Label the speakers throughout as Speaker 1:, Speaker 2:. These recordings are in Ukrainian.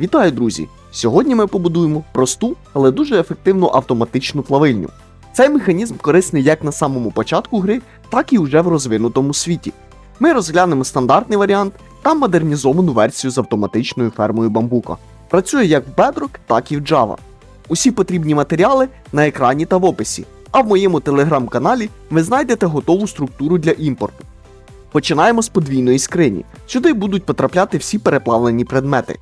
Speaker 1: Вітаю, друзі! Сьогодні ми побудуємо просту, але дуже ефективну автоматичну плавильню. Цей механізм корисний як на самому початку гри, так і вже в розвинутому світі. Ми розглянемо стандартний варіант та модернізовану версію з автоматичною фермою бамбука. Працює як в Bedrock, так і в Java. Усі потрібні матеріали на екрані та в описі, а в моєму телеграм-каналі ви знайдете готову структуру для імпорту. Починаємо з подвійної скрині. Сюди будуть потрапляти всі переплавлені предмети.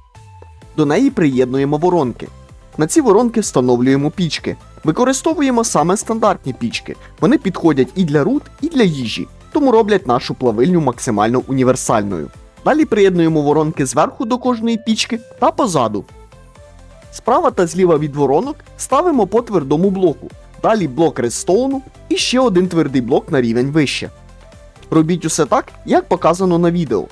Speaker 1: До неї приєднуємо воронки. На ці воронки встановлюємо пічки. Використовуємо саме стандартні пічки. Вони підходять і для руд, і для їжі, тому роблять нашу плавильню максимально універсальною. Далі приєднуємо воронки зверху до кожної пічки та позаду. Справа та зліва від воронок ставимо по твердому блоку. Далі блок редстоуну і ще один твердий блок на рівень вище. Робіть усе так, як показано на відео.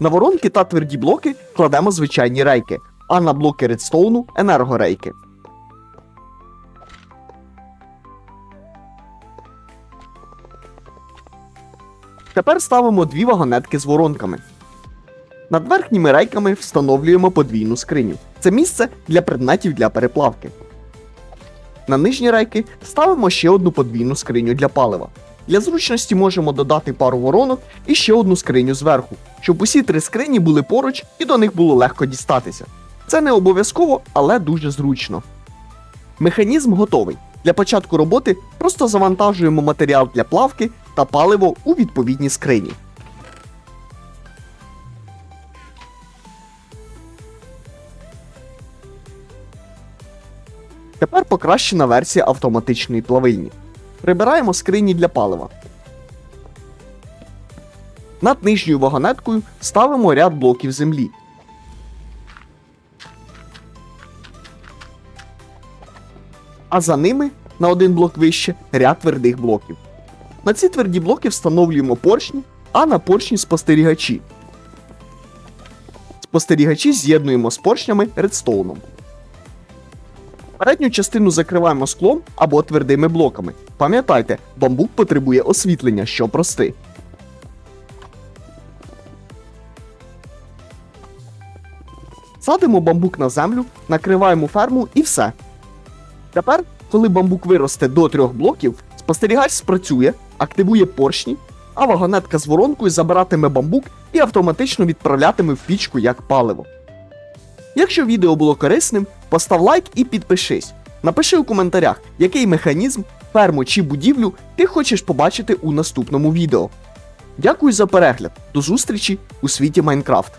Speaker 1: На воронки та тверді блоки кладемо звичайні рейки, а на блоки редстоуну енергорейки. Тепер ставимо дві вагонетки з воронками. Над верхніми рейками встановлюємо подвійну скриню. Це місце для предметів для переплавки. На нижні рейки ставимо ще одну подвійну скриню для палива. Для зручності можемо додати пару воронок і ще одну скриню зверху, щоб усі три скрині були поруч і до них було легко дістатися. Це не обов'язково, але дуже зручно. Механізм готовий. Для початку роботи просто завантажуємо матеріал для плавки та паливо у відповідні скрині. Тепер покращена версія автоматичної плавильні. Прибираємо скрині для палива. Над нижньою вагонеткою ставимо ряд блоків землі. А за ними на один блок вище ряд твердих блоків. На ці тверді блоки встановлюємо поршні, а на поршні спостерігачі. Спостерігачі з'єднуємо з поршнями редстоуном. Передню частину закриваємо склом або твердими блоками. Пам'ятайте, бамбук потребує освітлення, що прости. Садимо бамбук на землю, накриваємо ферму і все. Тепер, коли бамбук виросте до трьох блоків, спостерігач спрацює, активує поршні, а вагонетка з воронкою забиратиме бамбук і автоматично відправлятиме в пічку як паливо. Якщо відео було корисним, постав лайк і підпишись. Напиши у коментарях, який механізм, ферму чи будівлю ти хочеш побачити у наступному відео. Дякую за перегляд. До зустрічі у світі Майнкрафт.